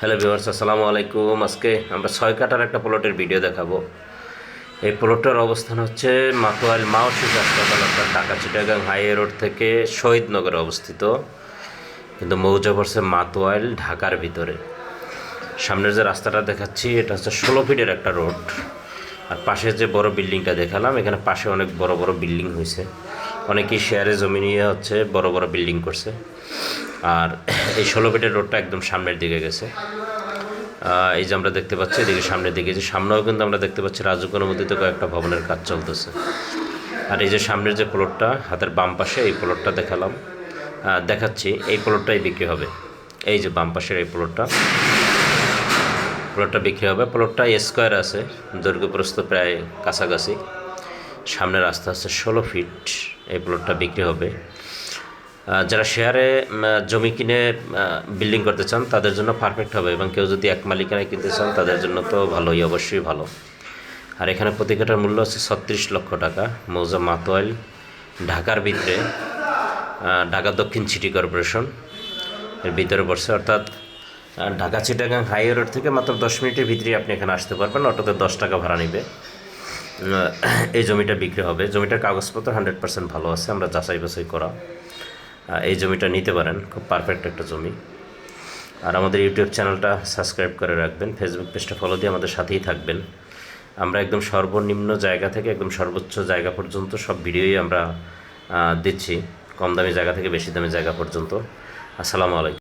Hello viewers আসসালামু আলাইকুম। আজকে আমরা ছয় কাটার একটা প্লটের ভিডিও দেখাবো। এই প্লটটার অবস্থান হচ্ছে মাতোয়াল মাওসিক হাসপাতাল আপনার ঢাকা চিটাগাং হাইওয়ে রোড থেকে শহীদনগরে অবস্থিত। কিন্তু মৌজা পড়ছে মাতোয়াইল ঢাকার ভিতরে। সামনের যে রাস্তাটা দেখাচ্ছি, এটা হচ্ছে ষোলো ফিটের একটা রোড। আর পাশে যে বড় বিল্ডিংটা দেখালাম, এখানে পাশে অনেক বড় বড় বিল্ডিং হয়েছে। অনেকেই শেয়ারে জমি নিয়ে হচ্ছে বড় বড় বিল্ডিং করছে। আর এই ষোলো ফিটের রোডটা একদম সামনের দিকে গেছে। এই যে আমরা দেখতে পাচ্ছি, এদিকে সামনের দিকে যে সামনেও কিন্তু আমরা দেখতে পাচ্ছি রাজুক অনুমোদিত কয়েকটা ভবনের কাজ চলতেছে। আর এই যে সামনের যে প্লটটা, হাতের বাম পাশে এই প্লটটা দেখালাম। দেখাচ্ছি, এই প্লটটাই বিক্রি হবে। এই যে বাম পাশের এই প্লটটা। প্লটটা বিক্রি হবে। প্লটটা স্কোয়ার আছে দৈর্ঘ্য প্রস্থ প্রায় কাছাকাছি। সামনে রাস্তা আছে ষোলো ফিট, এই প্লটটা বিক্রি হবে। যারা শেয়ারে জমি কিনে বিল্ডিং করতে চান, তাদের জন্য পারফেক্ট হবে। এবং কেউ যদি এক মালিকানায় কিনতে চান, তাদের জন্য তো ভালোই, অবশ্যই ভালো। আর এখানে প্রতি কাঠার মূল্য হচ্ছে ছত্রিশ লক্ষ টাকা। মৌজা মাতোয়াইল ঢাকার ভিতরে ঢাকা দক্ষিণ সিটি কর্পোরেশন। এর ভিতরে পড়ছে, অর্থাৎ ঢাকা চিটাগাং হাইওয়ে রোড থেকে মাত্র দশ মিনিটের ভিতরে আপনি এখানে আসতে পারবেন। অটোতে দশ টাকা ভাড়া নেবে। এই জমিটা বিক্রি হবে। জমিটার কাগজপত্র হান্ড্রেড পার্সেন্ট ভালো আছে। আমরা যাচাই বাছাই করা। এই জমিটা নিতে পারেন, খুব পারফেক্ট একটা জমি। আর আমাদের ইউটিউব চ্যানেলটা সাবস্ক্রাইব করে রাখবেন ফেসবুক পেজটা ফলো দিয়ে আমাদের সাথেই থাকবেন। আমরা একদম সর্বনিম্ন জায়গা থেকে, একদম সর্বোচ্চ জায়গা পর্যন্ত সব ভিডিওই আমরা দিচ্ছি, কম দামি জায়গা থেকে বেশি দামি জায়গা পর্যন্ত। আসসালামু আলাইকুম।